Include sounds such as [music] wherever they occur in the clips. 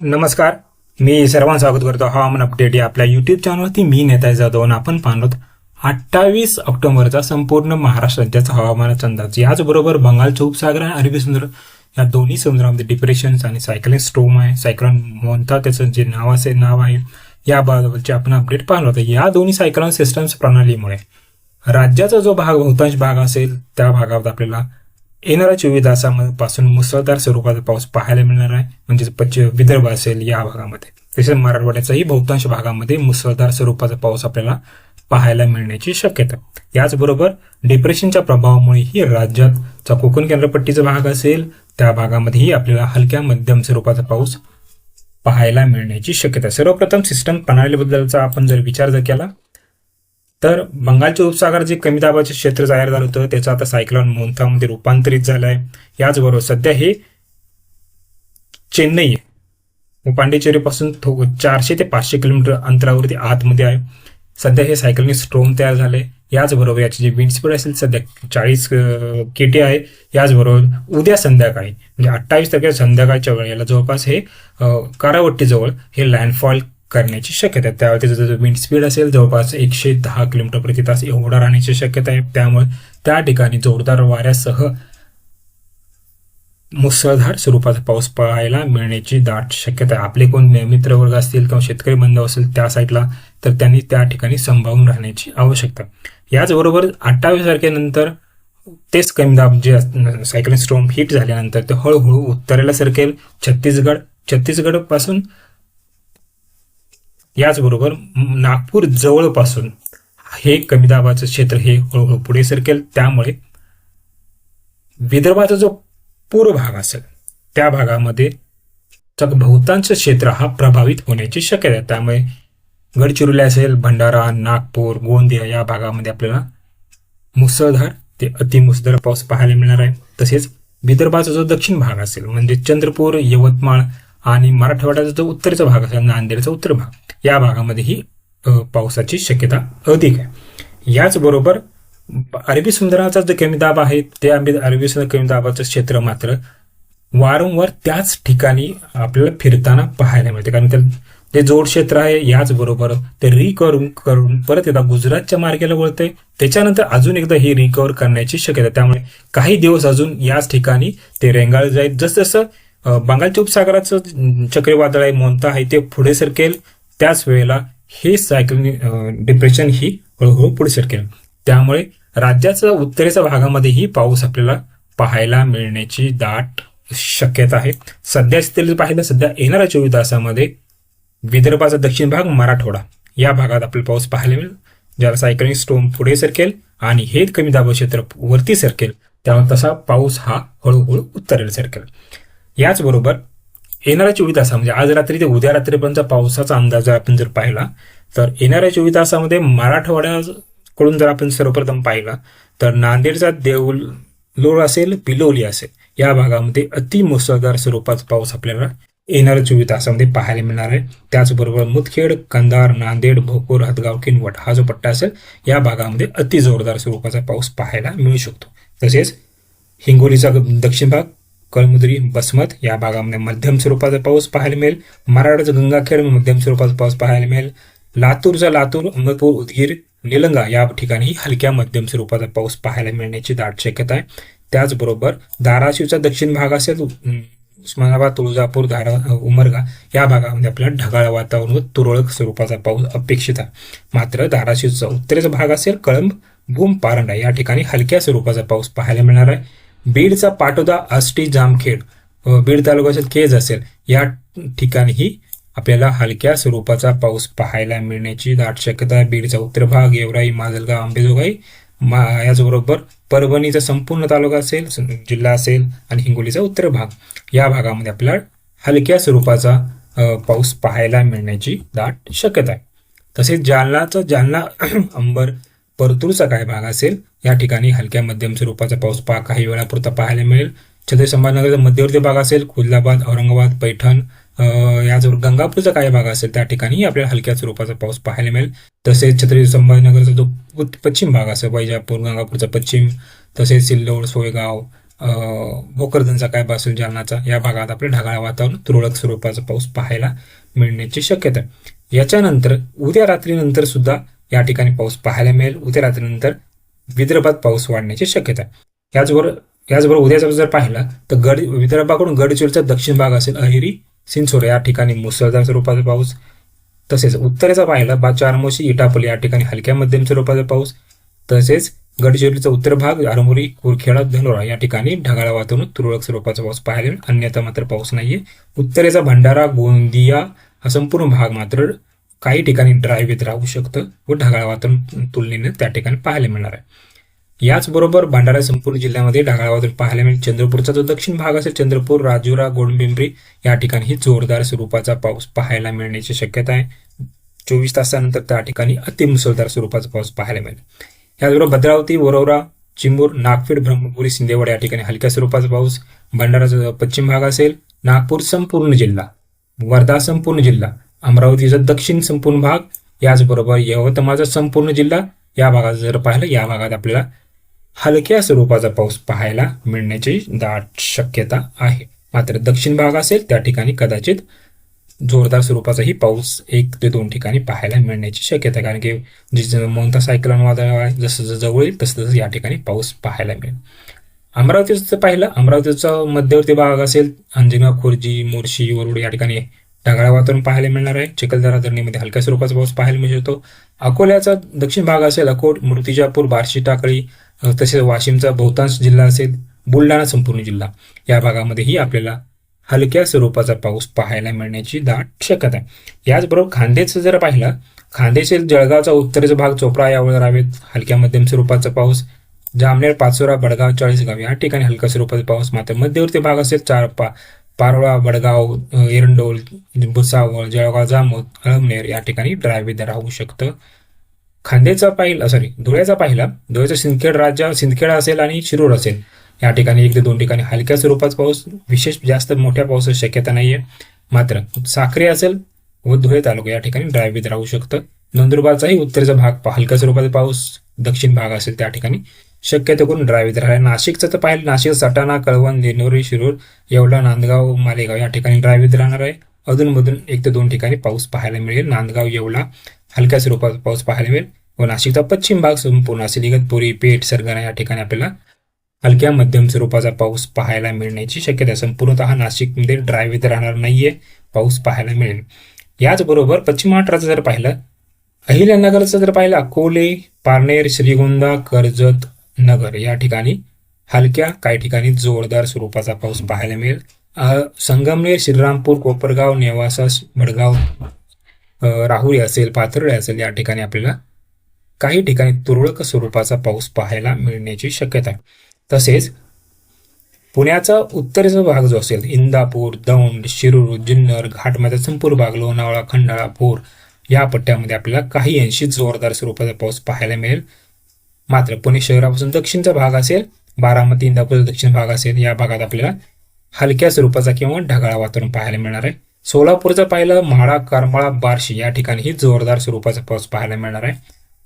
नमस्कार मी सर्वांचं स्वागत करतो. हवामान अपडेट या आपल्या युट्यूब चॅनलवरती मी नेता जाधव आपण पाहतो अठ्ठावीस ऑक्टोबरचा संपूर्ण महाराष्ट्र राज्याचा हवामानाचा अंदाज. याचबरोबर बंगालचा उपसागर आणि अरबी समुद्र या दोन्ही समुद्रामध्ये डिप्रेशन्स आणि सायक्लिन स्टोम आहे. सायक्लॉन मोहनता त्याचं जे नाव असे नाव आहे याबाबतचे आपण अपडेट पाहलो होतं या दोन्ही सायक्लॉन सिस्टम्स प्रणालीमुळे राज्याचा जो भाग बहुतांश भाग असेल त्या भागावर आपल्याला येणाऱ्या चोवीस तासापासून मुसळधार स्वरूपाचा पाऊस पाहायला मिळणार आहे. म्हणजेच पश्चिम विदर्भ असेल या भागामध्ये. तसेच मराठवाड्याचाही बहुतांश भागामध्ये मुसळधार स्वरूपाचा पाऊस आपल्याला पाहायला मिळण्याची शक्यता याचबरोबर डिप्रेशनच्या प्रभावामुळेही राज्यातचा कोकण केंद्रपट्टीचा भाग असेल त्या भागामध्येही आपल्याला हलक्या मध्यम स्वरूपाचा पाऊस पाहायला मिळण्याची शक्यता सर्वप्रथम सिस्टम प्रणालीबद्दलचा आपण जर विचार जर केला तर बंगालच्या उपसागर जे कमी दाबाचे क्षेत्र जाहीर झालं होतं त्याचं आता सायक्लॉन मोन्थामध्ये रूपांतरित झालं आहे याचबरोबर सध्या हे चेन्नई आहे पांडिचेरीपासून थो चारशे ते पाचशे किलोमीटर अंतरावरती आतमध्ये आहे. सध्या हे सायकलने स्ट्रोम तयार झाले याचबरोबर याची जी विंड स्पीड असेल सध्या चाळीस के टी आहे. याचबरोबर उद्या संध्याकाळी म्हणजे अठ्ठावीस तारखेला संध्याकाळच्या वेळेला जवळपास हे करावट्टीजवळ कारावट्टीजवळ हे लँडफॉल करण्याची शक्यता आहे. त्यावर त्याचं जो विंड स्पीड असेल जवळपास एकशे दहा किलोमीटर प्रति तास एवढा राहण्याची शक्यता आहे. त्यामुळे त्या ठिकाणी जोरदार वाऱ्यासह मुसळधार स्वरूपाचा पाऊस पाहायला मिळण्याची दाट शक्यता आहे. आपले कोण मित्रवर्ग असतील किंवा शेतकरी बंद असेल त्या साईडला तर त्यांनी त्या ठिकाणी संभाळून राहण्याची आवश्यकता याचबरोबर अठ्ठावीस तारखेनंतर तेच कमी दाब जे सायक्लिंग स्ट्रोम हिट झाल्यानंतर ते हळूहळू उत्तरेला सरकेल. छत्तीसगड छत्तीसगडपासून याचबरोबर नागपूर जवळपासून हे कमी दाबाचं क्षेत्र हे हळूहळू पुढे सरकेल. त्यामुळे विदर्भाचा जो पूर्व भाग असेल त्या भागामध्ये बहुतांश क्षेत्र हा प्रभावित होण्याची शक्यता आहे. त्यामुळे गडचिरोली असेल भंडारा नागपूर गोंदिया या भागामध्ये आपल्याला मुसळधार ते अतिमुसळधार पाऊस पाहायला मिळणार आहे. तसेच विदर्भाचा जो दक्षिण भाग असेल म्हणजे चंद्रपूर यवतमाळ आणि मराठवाड्याचा जो उत्तरचा भाग असेल नांदेडचा उत्तर भाग या भागामध्येही पावसाची शक्यता अधिक आहे. याचबरोबर अरबी समुद्राचा जो कमी दाब आहे ते अरबी अरबी समुद्र कमी दाबाचं क्षेत्र मात्र वारंवार त्याच ठिकाणी आपल्याला फिरताना पाहायला मिळते. कारण त्या ते जोड क्षेत्र आहे याचबरोबर ते रिकवर करून परत एकदा गुजरातच्या मार्गाला वळते. त्याच्यानंतर अजून एकदा ही रिकवर करण्याची शक्यता त्यामुळे काही दिवस अजून याच ठिकाणी ते रेंगाळ जाईल. जसजसं बंगालच्या उपसागराचं चक्रीवादळ आहे मोनता आहे ते पुढे सरकेल. त्याच वेळेला हे सायक्लिन डिप्रेशन ही हळूहळू पुढे सरकेल त्यामुळे राज्याच्या उत्तरेच्या भागामध्येही पाऊस आपल्याला पाहायला मिळण्याची दाट शक्यता आहे. सध्या स्थितीत पाहिलं सध्या येणाऱ्या चोवीस तासामध्ये विदर्भाचा दक्षिण भाग मराठवाडा. या भागात आपल्याला पाऊस पाहायला मिळेल ज्याला सायकलिंग स्टोम पुढे सरकेल आणि हे कमी दाब क्षेत्र वरती सरकेल त्यामुळे तसा पाऊस हा हळूहळू उत्तरेला सरकेल याचबरोबर येणाऱ्या चोवीस तासा म्हणजे आज रात्री ते उद्या रात्रीपर्यंत पावसाचा अंदाज जर आपण जर पाहिला तर येणाऱ्या चोवीस तासामध्ये मराठवाड्याकडून जर आपण सर्वप्रथम पाहिला तर नांदेडचा देऊलोळ असेल पिलोली असेल या भागामध्ये अति मुसळधार स्वरूपाचा पाऊस आपल्याला येणाऱ्या चोवीस तासामध्ये पाहायला मिळणार आहे. त्याचबरोबर मुदखेड कंधार नांदेड भोपूर हदगाव किनवट हा जो पट्टा असेल या भागामध्ये अति जोरदार स्वरूपाचा पाऊस पाहायला मिळू शकतो. तसेच हिंगोलीचा दक्षिण भाग कळमुद्री बसमत या भागामध्ये मध्यम स्वरूपाचा पाऊस पाहायला मिळेल. मराठाचा गंगाखेड मध्यम स्वरूपाचा पाऊस पाहायला मिळेल. लातूरचा लातूर अंगपूर उदगीर निलंगा या ठिकाणी हलक्या मध्यम स्वरूपाचा पाऊस पाहायला मिळण्याची दाट शक्यता आहे. त्याचबरोबर धाराशिवचा दक्षिण भाग असेल उस्मानाबाद तुळजापूर धारा उमरगा या भागामध्ये आपल्याला ढगाळ वातावरण व तुरळक स्वरूपाचा पाऊस अपेक्षित आहे. मात्र धाराशिवचा उत्तरेचा भाग असेल कळंब भूम पारंडा या ठिकाणी हलक्या स्वरूपाचा पाऊस पाहायला मिळणार आहे. बीडचा पाटोदा आष्टी जामखेड बीड तालुक्याच्या केज असेल या ठिकाणीही आपल्याला हलक्या स्वरूपाचा पाऊस पाहायला मिळण्याची दाट शक्यता आहे. बीडचा उत्तर भाग गेवराई माजलगाव आंबेजोगाई मा याचबरोबर परभणीचा संपूर्ण तालुका असेल जिल्हा असेल आणि हिंगोलीचा उत्तर भाग. या भागामध्ये आपल्याला हलक्या स्वरूपाचा पाऊस पाहायला मिळण्याची दाट शक्यता आहे. तसेच जालनाचा जालना [clears throat] अंबर परतूरचा काही भाग असेल. या ठिकाणी हलक्या मध्यम स्वरूपाचा पाऊस पा काही वेळापुरता पाहायला मिळेल. छत्रपती संभाजीनगरचा मध्यवर्ती भाग असेल. खुलदाबाद औरंगाबाद पैठण याजवळ गंगापूरचा काही भाग असेल त्या ठिकाणी आपल्याला हलक्या स्वरूपाचा पाऊस पाहायला मिळेल. तसेच छत्रपती संभाजीनगरचा जो पश्चिम भाग असेल वैजापूर गंगापूरचा पश्चिम तसेच सिल्लोड सोयगाव भोकरदनचा काय असेल जालनाचा या भागात आपल्या ढगाळ वातावरण तुरळक स्वरूपाचा पाऊस पाहायला मिळण्याची शक्यता याच्यानंतर उद्या रात्रीनंतर सुद्धा या ठिकाणी पाऊस पाहायला मिळेल. उद्या रात्रीनंतर विदर्भात पाऊस वाढण्याची शक्यता आहे. याचबरोबर याचबरोबर उद्याचा जर पाहिला तर गड विदर्भाकडून गडचिरोलीचा दक्षिण भाग असेल अहिरी सिंचोर या ठिकाणी मुसळधार स्वरूपाचा पाऊस. तसेच उत्तरेचा पाहिला बा चारमोशी इटापली या ठिकाणी हलक्या मध्यम स्वरूपाचा पाऊस. तसेच गडचिरोलीचा उत्तर भाग आरमोरी कुरखेडा धनोरा या ठिकाणी ढगाळ वातावरण तुरळक स्वरूपाचा पाऊस पाहायला मिळेल. अन्यथा मात्र पाऊस नाहीये. उत्तरेचा भंडारा गोंदिया हा संपूर्ण भाग मात्र काही ठिकाणी ड्रायव्हित राहू शकतं व ढगाळ वातावरण तुलनेने त्या ठिकाणी पाहायला मिळणार आहे. याचबरोबर भंडारा संपूर्ण जिल्ह्यामध्ये ढगाळ वातावरण पाहायला मिळेल. चंद्रपूरचा जो दक्षिण भाग असेल चंद्रपूर राजुरा गोडबिंबरी या ठिकाणी जोरदार स्वरूपाचा पाऊस पाहायला मिळण्याची शक्यता आहे. चोवीस तासानंतर त्या ठिकाणी अतिमुसळधार स्वरूपाचा पाऊस पाहायला मिळेल. याचबरोबर भद्रावती वरोरा चिंबूर नागपीड ब्रह्मपुरी सिंदेवाड या ठिकाणी हलक्या स्वरूपाचा पाऊस भंडाराचा पश्चिम भाग असेल नागपूर संपूर्ण जिल्हा वर्धा संपूर्ण जिल्हा अमरावतीचा दक्षिण संपूर्ण भाग याचबरोबर यवतमाळचा संपूर्ण जिल्हा या भागात जर पाहिलं या भागात आपल्याला हलक्या स्वरूपाचा पाऊस पाहायला मिळण्याची दाट शक्यता आहे. मात्र दक्षिण भाग असेल त्या ठिकाणी कदाचित जोरदार स्वरूपाचाही पाऊस एक ते दोन ठिकाणी पाहायला मिळण्याची शक्यता कारण की जी मोहनता सायक्लोन वादळ आहे जसं जसं जवळ येईल तसं तसं या ठिकाणी पाऊस पाहायला मिळेल. अमरावतीचं पाहिलं अमरावतीचा मध्यवर्ती भाग असेल अंजना खुर्जी मोर्शी वरुड या ठिकाणी ढगाळ वातावरण पाहायला मिळणार आहे. चिखलदरा धरणीमध्ये हलक्या स्वरूपाचा पाऊस पाहायला मिळू शकतो अकोल्याचा दक्षिण भाग असेल अकोट मूर्तिजापूर बार्शी टाकळी तसेच वाशिमचा बहुतांश जिल्हा असेल बुलढाणा संपूर्ण जिल्हा. या भागामध्येही आपल्याला हलक्या स्वरूपाचा पाऊस पाहायला मिळण्याची दाट शक्यता आहे. याचबरोबर खांदेचं जर पाहिलं खांदेशील जळगावचा उत्तरेचा भाग चोपडा यावर रावेत. हलक्या मध्यम स्वरूपाचा पाऊस जामनेर पाचोरा बडगाव चाळीसगाव या ठिकाणी हलका स्वरूपाचा पाऊस मात्र मध्यवर्ती भाग असेल. चार पा पारोळा बडगाव एरंडोल भुसावळ जळगाव जामोद कळमनेर या ठिकाणी ड्रायव्हित राहू शकतं. खांदेचा पाहिला सॉरी धुळ्याचा पाहिला. धुळ्याचा सिंदखेड राज्या सिंदखेड असेल आणि शिरूर असेल. या ठिकाणी एक ते दोन ठिकाणी हलक्या स्वरूपाचा पाऊस विशेष जास्त मोठ्या पावसाची शक्यता नाहीये. मात्र साखरे असेल व धुळे तालुका या ठिकाणी ड्रायव्हित राहू शकतं. नंदुरबारचाही उत्तरेचा भाग पा- हलक्या स्वरूपाचा पाऊस दक्षिण भाग असेल त्या ठिकाणी. शक्यतो करून ड्रायव्हित राहिला नाशिकचं तर पाहिलं नाशिक सटाणा कळवण देनोरी शिरूर येवला नांदगाव मालेगाव या ठिकाणी ड्रायव्हित राहणार आहे. अधूनमधून एक ते दोन ठिकाणी पाऊस पाहायला मिळेल. नांदगाव येवला हलक्या स्वरूपात पाऊस पाहायला मिळेल. व नाशिकचा पश्चिम भाग संपूर्ण असेल इगतपुरी पेठ सरगणा या ठिकाणी आपल्याला हलक्या मध्यम स्वरूपाचा पाऊस पाहायला मिळण्याची शक्यता संपूर्णतः नाशिकमध्ये ड्रायव्हित राहणार नाहीये. पाऊस पाहायला मिळेल. याचबरोबर पश्चिम महाराष्ट्राचं जर पाहिलं अहिल्यानगरचं जर पाहिलं अकोले पारनेर श्रीगोंदा कर्जत नगर. या ठिकाणी हलक्या काही ठिकाणी जोरदार स्वरूपाचा पाऊस पाहायला मिळेल. संगमनेर श्रीरामपूर कोपरगाव नेवासा मडगाव राहुरी असेल पाथर्डे असेल या ठिकाणी आपल्याला काही ठिकाणी तुरळक स्वरूपाचा पाऊस पाहायला मिळण्याची शक्यता आहे. तसेच पुण्याचा उत्तरेचा भाग जो असेल इंदापूर दौंड शिरूर जुन्नर घाटमध्ये संपूर्ण भाग लोणावळा खंडाळा पूर या पट्ट्यामध्ये आपल्याला काही अंशी जोरदार स्वरूपाचा पाऊस पाहायला मिळेल. मात्र पुणे शहरापासून दक्षिणचा भाग असेल बारामती इंदापूरचा दक्षिण भाग असेल या भागात आपल्याला हलक्या स्वरूपाचा किंवा ढगाळ वातावरण पाहायला मिळणार आहे. सोलापूरचा पाहिलं म्हाळा करमाळा बार्शी या ठिकाणीही जोरदार स्वरूपाचा पाऊस पाहायला मिळणार आहे.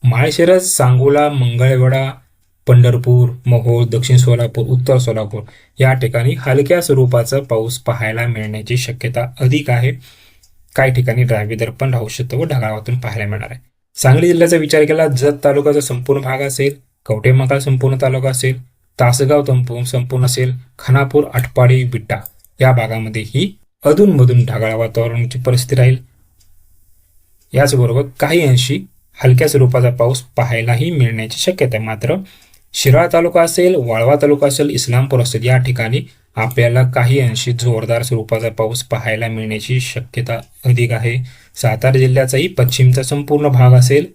माळशिरस सांगोला मंगळवेढा पंढरपूर मोहोळ दक्षिण सोलापूर उत्तर सोलापूर या ठिकाणी हलक्या स्वरूपाचा पाऊस पाहायला मिळण्याची शक्यता अधिक आहे. काही ठिकाणी ड्रायव्हिदर पण राहू शकतो व ढगाळातून पाहायला मिळणार आहे. सांगली जिल्ह्याचा विचार केला जत तालुक्याचा संपूर्ण भाग असेल कवटेमका संपूर्ण तालुका असेल तासगाव संपूर्ण असेल खानापूर आटपाडी बिट्टा या भागामध्ये ही अधूनमधून ढगाळ वातावरणाची परिस्थिती राहील. याचबरोबर काही अंशी हलक्या स्वरूपाचा पाऊस पाहायलाही मिळण्याची शक्यता आहे. मात्र शिराळा तालुका असेल वाळवा तालुका असेल इस्लामपूर असेल या ठिकाणी आपल्याला काही अंशी जोरदार स्वरूपाचा पाऊस पाहायला मिळण्याची शक्यता अधिक आहे. सातारा जिल्ह्याचाही पश्चिमचा संपूर्ण भाग असेल.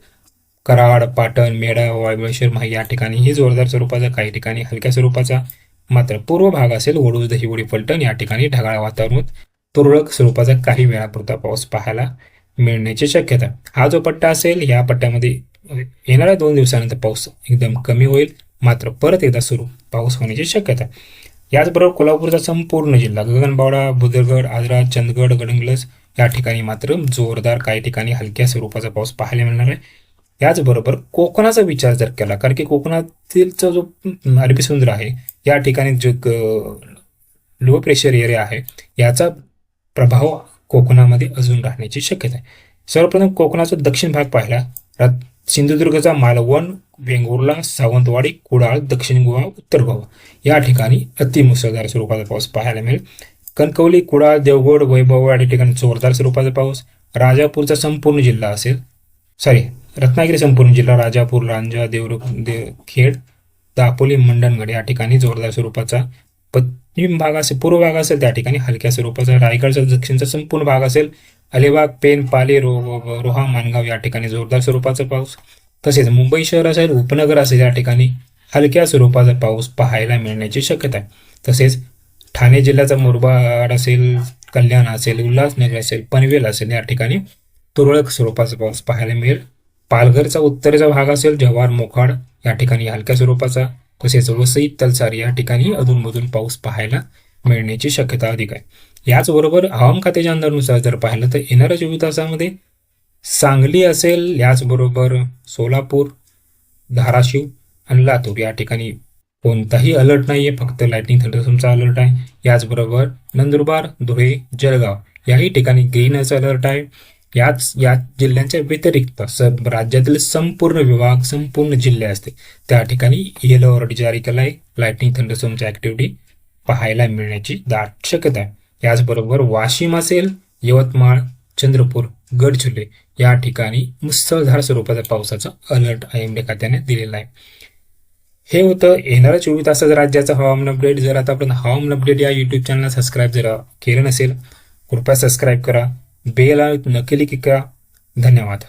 कराड पाटण मेढा वायबळेश्वर माही या ठिकाणीही जोरदार स्वरूपाचा काही ठिकाणी हलक्या स्वरूपाचा मात्र पूर्व भाग असेल. वडूज दहिवडी फलटण या ठिकाणी ढगाळ वातावरणात तुरळक स्वरूपाचा काही वेळापुरता पाऊस पाहायला मिळण्याची शक्यता. हा जो पट्टा असेल या पट्ट्यामध्ये येणाऱ्या दोन दिवसानंतर पाऊस एकदम कमी होईल. मात्र परत एकदा सुरू पाऊस होण्याची शक्यता. याचबरोबर कोल्हापूरचा संपूर्ण जिल्हा गगनबावडा बुदरगड आजरा चंदगड गडंगलस या ठिकाणी मात्र जोरदार काही ठिकाणी हलक्या स्वरूपाचा पाऊस पाहायला मिळणार आहे. याचबरोबर कोकणाचा विचार जर केला कारण की कोकणातीलचा जो अरबी समुद्र आहे या ठिकाणी जो लो प्रेशर एरिया आहे याचा प्रभाव कोकणामध्ये अजून राहण्याची शक्यता आहे. सर्वप्रथम कोकणाचा दक्षिण भाग पाहिला सिंधुदुर्गचा मालवण वेंगुर्ला सावंतवाडी कुडाळ दक्षिण गोवा उत्तर गोवा. या ठिकाणी अतिमुसळधार स्वरूपाचा पाऊस पाहायला मिळेल. कणकवली कुडाळ देवगड वैभव या ठिकाणी जोरदार स्वरूपाचा पाऊस. राजापूरचा संपूर्ण जिल्हा असेल. सॉरी रत्नागिरी संपूर्ण जिल्हा राजापूर रांजा देवरुख दे खेड दापोली मंडणगड या ठिकाणी जोरदार स्वरूपाचा पश्चिम भाग असेल पूर्व भाग असेल त्या ठिकाणी हलक्या स्वरूपाचा रायगडचा दक्षिणचा संपूर्ण भाग असेल. अलिबाग पेन पाली रो रोहा मानगाव या ठिकाणी जोरदार स्वरूपाचा पाऊस. तसेच मुंबई शहर असेल उपनगर असेल या ठिकाणी हलक्या स्वरूपाचा पाऊस पाहायला मिळण्याची शक्यता आहे. तसेच ठाणे जिल्ह्याचा मुरबाड असेल कल्याण असेल उल्हासनगर असेल पनवेल असेल या ठिकाणी तुरळक स्वरूपाचा पाऊस पाहायला मिळेल. पालघरचा उत्तरेचा भाग असेल जव्हार मोखाड या ठिकाणी हलक्या स्वरूपाचा तसेच वसई तलसार या ठिकाणी अधूनमधून पाऊस पाहायला मिळण्याची शक्यता अधिक आहे. याचबरोबर हवामान खात्याच्या अंदानुसार जर पाहिलं तर येणाऱ्या चोवीस तासामध्ये सांगली असेल याचबरोबर सोलापूर धाराशिव आणि लातूर या ठिकाणी कोणताही अलर्ट नाही आहे फक्त लाईटनिंग थंडरसमचा अलर्ट आहे. याचबरोबर नंदुरबार धुळे जळगाव याही ठिकाणी ग्रीनचा अलर्ट आहे. याच या जिल्ह्यांच्या व्यतिरिक्त स राज्यातील संपूर्ण विभाग संपूर्ण जिल्हे असते त्या ठिकाणी येलो अलर्ट जारी केला आहे लाईटनिंग थंडरसमची ऍक्टिव्हिटी पाहायला मिळण्याची दाट शक्यता आहे. याचबरोबर वाशिम असेल यवतमाळ चंद्रपूर गडचिरोली या ठिकाणी मुसळधार स्वरूपाचा पावसाचा अलर्ट आय एम डी खात्याने दिलेला आहे. हे होतं येणाऱ्या चोवीस तासाचं राज्याचं हवामान अपडेट जर आता आपण हवामान अपडेट या यूट्यूब चॅनलला सबस्क्राईब जर केलं नसेल कृपया सबस्क्राईब करा. बेल नक्की क्लिक करा. धन्यवाद.